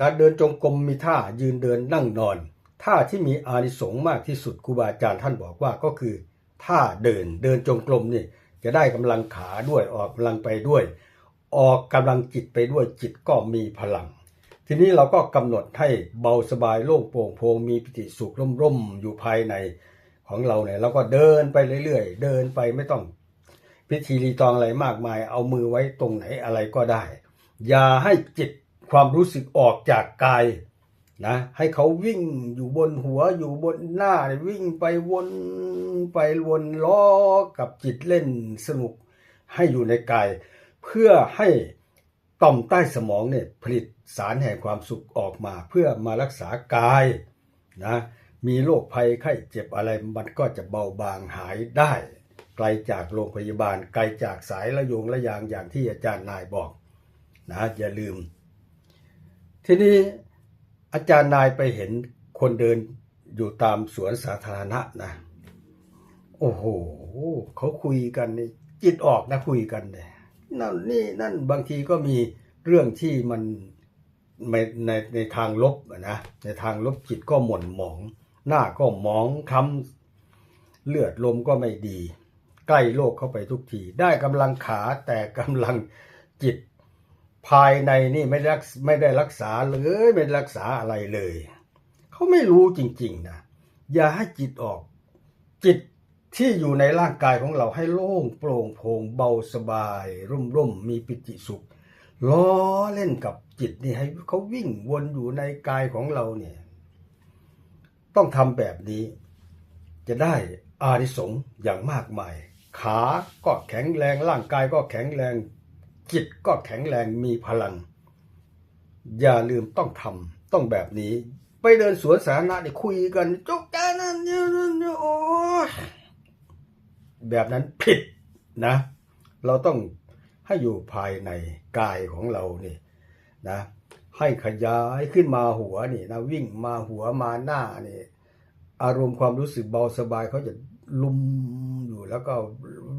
การเดินจงกรมมีท่ายืนเดินนั่งนอน ท่าที่มีอานิสงส์มากที่สุดครูบาอาจารย์ท่านบอกว่าก็คือท่าเดินเดินจงกรมนี่จะได้กำลังขาด้วยออกกำลังไปด้วย ออกกำลังจิตไปด้วยจิตก็มีพลัง ทีนี้เราก็กำหนดให้เบาสบายโล่งโปร่งโพงมีปิติสุขร่มๆอยู่ภายในของเราเนี่ยเราก็เดินไปเรื่อยๆ เดินไปไม่ต้อง พิธีรีตองอะไรมากมาย เอามือไว้ตรงไหนอะไรก็ได้ อย่าให้จิต ความรู้สึกออกจากกายนะให้เขาวิ่งอยู่บนหัวอยู่บนหน้าวิ่งไปวนไปวนล้อกับจิตเล่นสนุกให้อยู่ในกาย เพื่อให้ต่อมใต้สมองเนี่ยผลิตสารแห่งความสุขออกมา เพื่อมารักษากายนะมีโรคภัยไข้เจ็บอะไรมันก็จะเบาบางหายได้ ไกลจากโรงพยาบาลไกลจากสายระยงระยางอย่างที่อาจารย์นายบอกนะอย่าลืม ทีนี้อาจารย์นายไปเห็นคนเดินอยู่ตามสวนสาธารณะนะ โอ้โหเขาคุยกันนี่จิตออกนะคุยกันเนี่ยนั่นนี่นั่นบางทีก็มีเรื่องที่มันในในในทางลบนะในทางลบจิตก็หม่นหมอง หน้าก็หมองคล้ำเลือดลมก็ไม่ดี ใกล้โลกเข้าไปทุกที ได้กำลังขาแต่กำลังจิต ภายในนี่ไม่ได้รักไม่ได้รักษาเลยไม่รักษาอะไรเลย เขาไม่รู้จริงๆนะอย่าให้จิตออก จิตที่อยู่ในร่างกายของเราให้โล่งโปร่งโปร่งเบาสบาย ร่มร่มมีปิติสุขล้อเล่นกับจิตนี่ให้เขาวิ่งวนอยู่ในกายของเราเนี่ย ต้องทำแบบนี้ จะได้อานิสงส์อย่างมากมาย ขาก็แข็งแรงร่างกายก็แข็งแรง จิตก็แข็งแรงมีพลัง อย่าลืมต้องทำต้องแบบนี้ ไปเดินสวนสาธารณะนี่คุยกันจกจานั่นนี่นี่โอ้ยแบบนั้นผิดนะ เราต้องให้อยู่ภายในกายของเรานี่นะ ให้ขยายขึ้นมาหัวนี่นะวิ่งมาหัวมาหน้านี่อารมณ์ความรู้สึกเบาสบายเขาจะลุมอยู่แล้วก็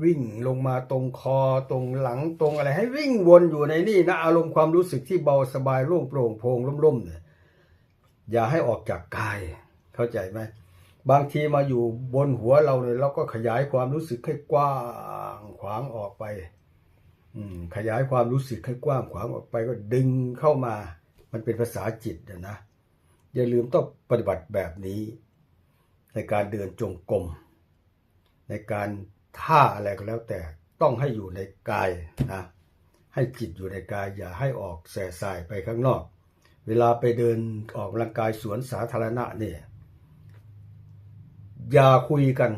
วิ่งลงมาตรงคอตรงหลังตรงอะไร ให้วิ่งวนอยู่ในนี่นะอารมณ์ความรู้สึกที่เบาสบายโล่งโปร่งโพร่งร่มๆเนี่ยอย่าให้ออกจากกายเข้าใจไหมบางทีมาอยู่บนหัวเราเนี่ยเราก็ขยายความรู้สึกให้กว้างขวางออกไปขยายความรู้สึกให้กว้างขวางออกไปก็ดึงเข้ามา มันเป็นภาษาจิตนะ อย่าลืมต้องปฏิบัติแบบนี้ ในการเดินจงกรมในการ ท่าอะไรก็แล้วแต่ต้องให้อยู่ในกายนะให้จิตอยู่ในกายอย่าให้ออกแส่สายไปข้างนอก เวลาไปเดินออกกำลังกายสวนสาธารณะเนี่ยอย่าคุยกัน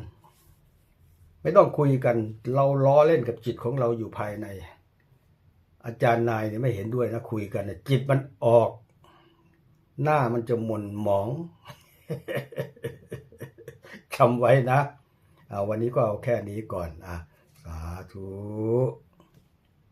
ไม่ต้องคุยกัน เราล้อเล่นกับจิตของเราอยู่ภายใน อาจารย์นายเนี่ยไม่เห็นด้วยนะคุยกันนะจิตมันออก หน้ามันจะหม่นหมองจำไว้นะ วันนี้ก็เอาแค่นี้ก่อนอะสาธุ